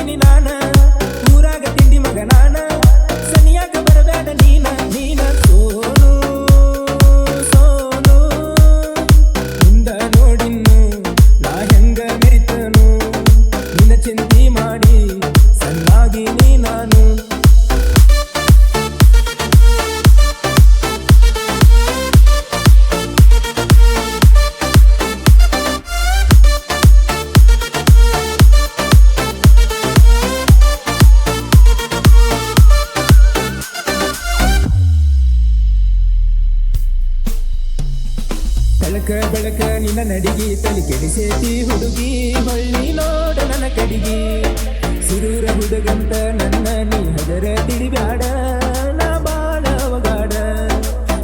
ತಿಂಡಿ ನಾನ ಊರಾಗ ತಿಂಡಿ ಮಗ ನಾನ. ಬಳಕ ನಿನ್ನ ನಡಿಗಿ, ತಲೆ ಕೆಡಿಸೇತಿ ಹುಡುಗಿ. ಹೊಳ್ಳಿ ನೋಡ ನನ್ನ ಕಡಿಗಿ. ಸಿರೂರ ಹುಡುಗಂತ ನನ್ನ ನೀ ಹದರ ತಿಳಿಬ್ಯಾಡ. ನಾ ಬಾಳ ಅವಗಾಡ.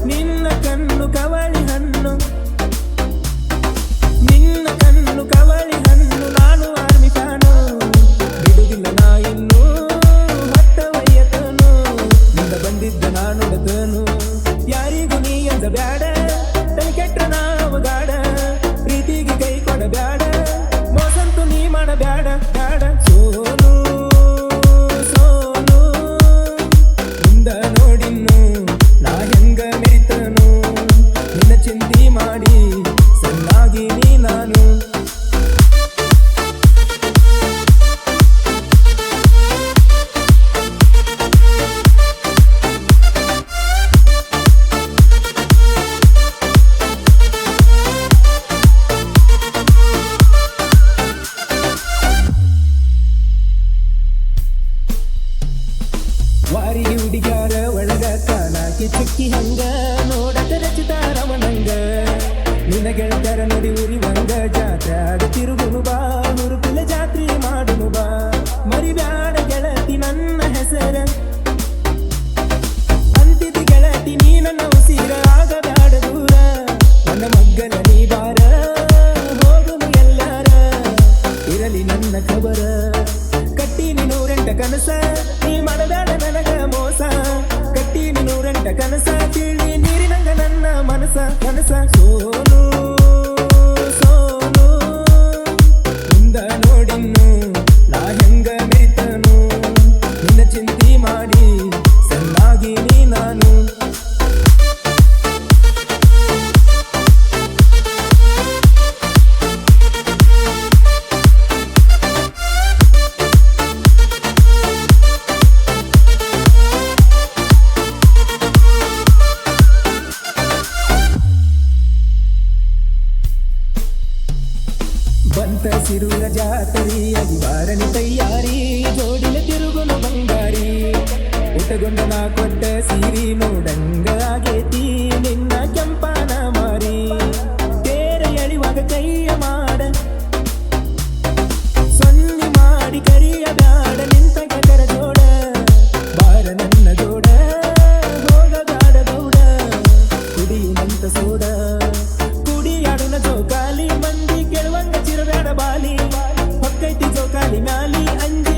ನಿನ್ನ ಕಣ್ಣು ಕವಳಿ ಹಣ್ಣು. ನಿನ್ನ ಕಣ್ಣು ಕವಳಿ ಹಣ್ಣು, ನಾನು ಆರ್ಮಿ ತಾನು ಬಿಡುದಿಲ್ಲ ನಾ ಇನ್ನು ಹತ್ತ ವಯ್ಯತನು ಬಂದಿದ್ದ ನಾನುಡತನು ಯಾರಿಗೂ ನೀ ಎಂದ ಬ್ಯಾಡ ಕೆಟ್ಟ ಪ್ರೀತಿಗೆ ಕೈ ನೀ ಮಾಡ ವಾರಿ ಹುಡುಗ್ಯಾರ ಒಳಗ ಕಾಲಾಕಿ ಚುಕ್ಕಿ ಹಂಗ ನೋಡಕ ರಚಿತ ರಮಣಂಗ. ನಿನ್ನ ಗೆಳತರ ನೋಡಿ ಉರಿ ಕನಸ ನೀ ಮಾಡಬೇಡ ನನಗ ಮೋಸ ಕಟ್ಟಿನಿ ನೂರೆಂಟ ಕನಸ ತಿಳಿ ನೀರಿನಂಗ ನನ್ನ ಮನಸ ಕನಸ ಸೋನು సిరుల జాతరి అది ತಯಾರಿ ಜೋಡಿನ జోడిల ಬಂಗಾರಿ. బంగారి ಉಟಗೊಂಡ ನಾ ಕೊಟ್ಟ ಸೀರಿ ನೋಡಂಗ ಆಗೇತಿ, ನಿನ್ನ ಕೆಂಪಾನ ಮಾರಿ. ತೇರ ಎಳಿವಾಗ ಕೈಯ ಮಾಡ. ಸೊನ್ನೆ ಮಾಡಿ ಕರಿಯ ಬ್ಯಾಡ ನಿಂತ ಕರ ಜೋಡ ಬಾರ ನನ್ನ ಜೋಡ ಹೋಗದಾಡ ಗೌಡ. ಕುಡಿಯುವಂತ ಸೋಡ, ಕುಡಿಯಾಡನ ಜೋಕಾಲಿ ಮಂದಿ ಬಾಲಿ ಹೊಕ್ಕೈತಿ ಜೋಕಾಲಿ ಮ್ಯಾಲಿ ಅಂಜಿ